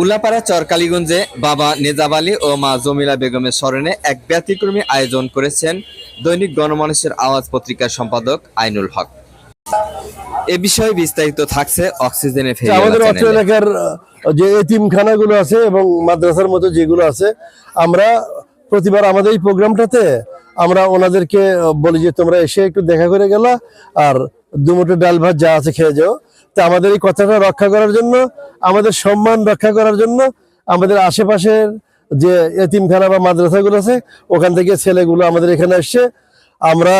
উল্লাপাড়া চরকালীগঞ্জে বাবা নেজাব আলী ও মা জমিলা বেগমের স্মরণে এক ব্যতিক্রমী আয়োজন করেছেন দৈনিক গণমানুষের আওয়াজ পত্রিকার সম্পাদক আইনুল হক। এ বিষয়ে বিস্তারিত থাকছে অক্সিজেনে আমাদের অত্র এলাকার যে এতিমখানাগুলো আছে এবং মাদ্রাসার মতো যেগুলো আছে আমরা প্রতিবার আমাদের এই প্রোগ্রামটাতে আমরা ওনাদেরকে বলি যে তোমরা এসে একটু দেখা করে গেলা আর দুমুটো ডাল ভাত যা আছে খেয়ে যাও। তো আমাদের এই কথাটা রক্ষা করার জন্য, আমাদের সম্মান রক্ষা করার জন্য, আমাদের আশেপাশের যে এতিমখানা বা মাদ্রাসাগুলো আছে, ওখান থেকে ছেলেগুলো আমাদের এখানে আসছে। আমরা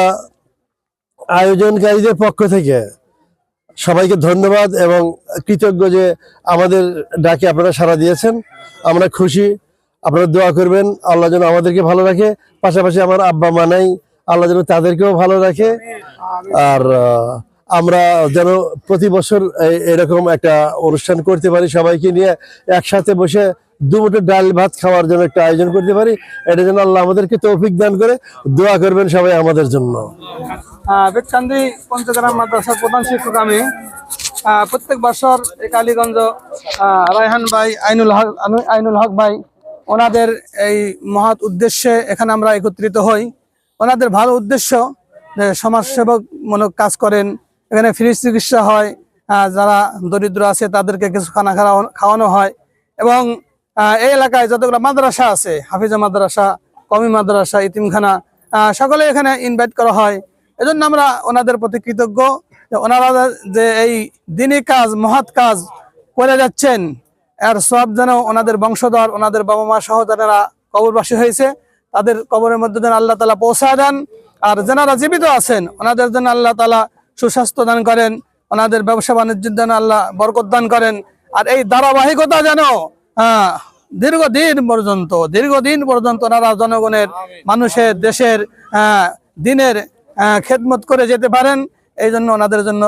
আয়োজনকারীদের পক্ষ থেকে সবাইকে ধন্যবাদ এবং কৃতজ্ঞ যে আমাদের ডাকে আপনারা সাড়া দিয়েছেন। আমরা খুশি, আপনারা দোয়া করবেন, আল্লাহ যেন আমাদেরকে ভালো রাখে। পাশাপাশি আমার আব্বা মানাই আল্লাহ যেন তাদেরকেও ভালো রাখে। আর আমরা যেন প্রতি বছর এরকম একটা অনুষ্ঠান করতে পারি সবাইকে নিয়ে, একসাথে বসে দুমুটো ডাল ভাত খাওয়ার জন্য একটা আয়োজন করতে পারি। এটা যেন আল্লাহ আমাদেরকে তৌফিক দান করে, দোয়া করবেন সবাই আমাদের জন্য। পঞ্চগ্রাম মাদ্রাসার প্রধান শিক্ষক আমি। প্রত্যেক বছর এই কালীগঞ্জ রায়হান ভাই, আইনুল হক আইনুল হক ভাই, ওনাদের এই মহৎ উদ্দেশ্যে এখানে আমরা একত্রিত হই। ওনাদের ভালো উদ্দেশ্য সমাজসেবক মূলক কাজ করেন এখানে ফ্রি চিকিৎসা হয় যারা দরিদ্র আছে তাদেরকে কিছু খানা খাওয়ানো হয়। এবং এই এলাকায় যতগুলো মাদ্রাসা আছে, হাফিজা মাদ্রাসা কমি মাদ্রাসা, ইতিমখানা সকলে এখানে ইনভাইট করা হয়। এজন্য আমরা ওনাদের প্রতি কৃতজ্ঞ ওনারা যে এই দিনই কাজ, মহৎ কাজ করে যাচ্ছেন, এর সব যেন ওনাদের বংশধর, ওনাদের বাবা মা সহ যারা কবরবাসী হয়েছে, তাদের কবরের মধ্যে যেন আল্লাহ তালা পৌঁছায় দেন। আর যেনারা জীবিত আছেন, ওনাদের জন্য আল্লাহ তালা সুস্বাস্থ্য দান করেন ওনাদের ব্যবসা বাণিজ্যের জন্য আল্লাহ বরকত দান করেন। আর এই ধারাবাহিকতা যেন হ্যাঁ দীর্ঘদিন পর্যন্ত দীর্ঘদিন পর্যন্ত ওনারা জনগণের মানুষের দেশের হ্যাঁ, দিনের হ্যাঁ, খেদমত করে যেতে পারেন এই জন্য ওনাদের জন্য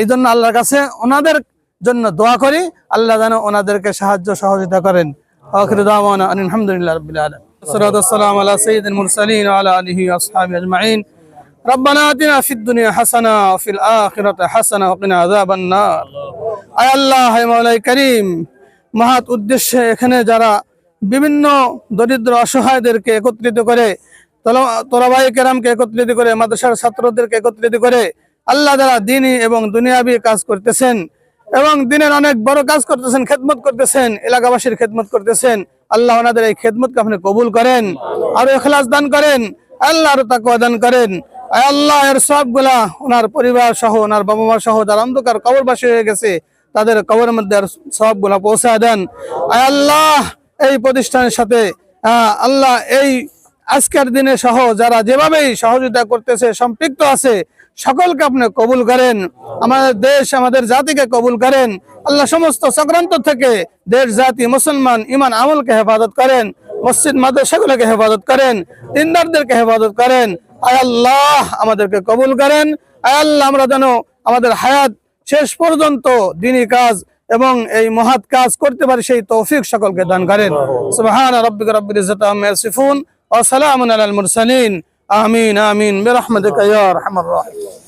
এই জন্য আল্লাহর কাছে ওনাদের জন্য দোয়া করি আল্লাহ যেন ওনাদেরকে সাহায্য সহযোগিতা করেন। আলহামদুলিল্লাহ রবিআ সালাম আল্লাহ মুরসালিন আল্লাহ আলহি আসহাবি আজমাইন। ربنا آتنا في الدنيا حسنة وفي الآخرة حسنة وقنا عذاب النار আয় আল্লাহ হে মাওলাই করিম মহৎ উদ্দেশ্যে এখানে যারা বিভিন্ন দরিদ্র অসহায়দেরকে একত্রিত করে তোলাবাই কেরামকে একত্রিত করে মাদ্রাসার ছাত্রদেরকে একত্রিত করে আল্লাহ যারা দিনী এবং দুনিয়াবি কাজ করতেছেন এবং দিনের অনেক বড় কাজ করতেছেন খেদমত করতেছেন এলাকাবাসীর খেদমত করতেছেন আল্লাহ ওনাদের এই খেদমতকে আপনি কবুল করেন আরো এখলাস দান করেন আল্লাহ আরো তাকুয়া দান করেন আয় আল্লাহ, এর সবগুলা ওনার পরিবার সহ, ওনার বাবা মা সহ যারা অন্ধকার কবরবাসী হয়ে গেছে, তাদের কবরের মধ্যে সবগুলা পৌঁছায় দেন। আল্লাহ, এই প্রতিষ্ঠানের সাথে আল্লাহ, এই আজকের দিনে সহ যারা যেভাবেই সহযোগিতা করতেছে, সম্পৃক্ত আছে, সকলকে আপনি কবুল করেন। আমাদের দেশ, আমাদের জাতিকে কবুল করেন। আল্লাহ সমস্ত চক্রান্ত থেকে দেশ, জাতি, মুসলমান, ইমান, আমলকে হেফাজত করেন। মসজিদ, মাদ্রাসাগুলোকে হেফাজত করেন। দিনদারদেরকে হেফাজত করেন। আয় আল্লাহ আমাদেরকে কবুল করেন। আয় আল্লাহ আমরা যেন আমাদের হায়াত শেষ পর্যন্ত দিনী কাজ এবং এই মহৎ কাজ করতে পারি, সেই তৌফিক সকলকে দান করেন। সুবহান রাব্বিকা রাব্বিল ইজ্জাতি আম্মা ইয়াসিফুন। ওয়া সালামুন আলাল মুরসালিন। আমিন আমিন। বিরহমাতিকা ইয়া আরহামার রাহিম।